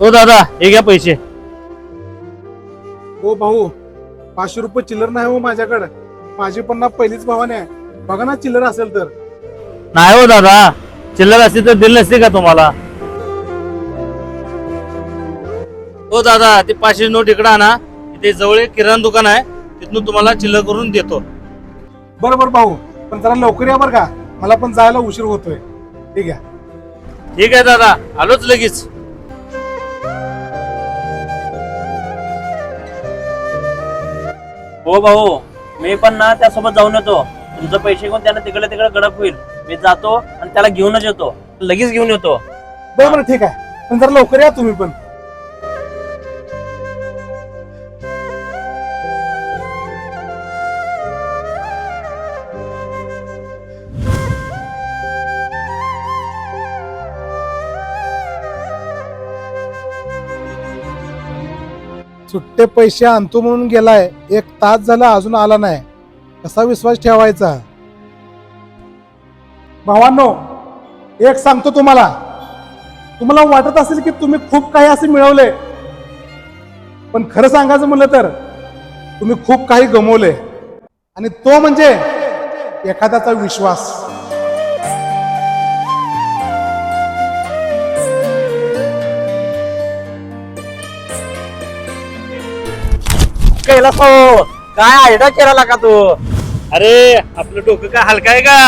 हो दादा हे घ्या पैसे. हो भाऊ पाचशे रुपये चिल्लर नाही हो माझ्याकडे. माझी पण ना पहिलीच भावाने आहे. बघा ना चिल्लर असेल तर. नाही हो दादा चिल्लर असते तर दिली नसते का तुम्हाला? हो दादा ते पाचशे नोट इकडे आणा. इथे जवळ एक किराणा दुकान आहे. तिथून तुम्हाला चिल्लर करून देतो. बरं बरं भाऊ पण जरा लवकर या बरं का. मला पण जायला उशीर होतोय. ठीक आहे. ठीक आहे दादा आलोच लगेच. हो भाऊ मी पण ना त्यासोबत जाऊन येतो. तुमचं पैसे घेऊन त्यानं तिकडे तिकडे गडप होईल. मी जातो आणि त्याला घेऊनच येतो. लगेच घेऊन येतो. बरं बरं ठीक आहे. पण जरा लवकर या तुम्ही पण. सुट्टे पैसे आणतो म्हणून गेलाय. एक तास झाला अजून आला नाही. कसा विश्वास ठेवायचा? भावांनो एक सांगतो तुम्हाला. तुम्हाला वाटत असेल की तुम्ही खूप काही असे मिळवले. पण खरं सांगायचं म्हणलं तर तुम्ही खूप काही गमवले. आणि तो म्हणजे एखाद्याचा विश्वास. कैलास भाऊ काय आयडा केला का तू? अरे आपलं डोकं काय हलका आहे का?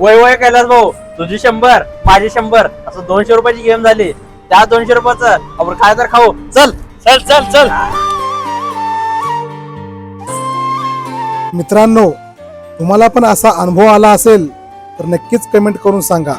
वय वय कैलास भाऊ. तुझी शंभर माझी शंभर. असं दोनशे रुपयाची गेम झाली. त्या दोनशे रुपयाचं आपण काय तर खाऊ. चल. चल चल चल. मित्रांनो तुम्हाला पण असा अनुभव आला असेल तर नक्कीच कमेंट करून सांगा.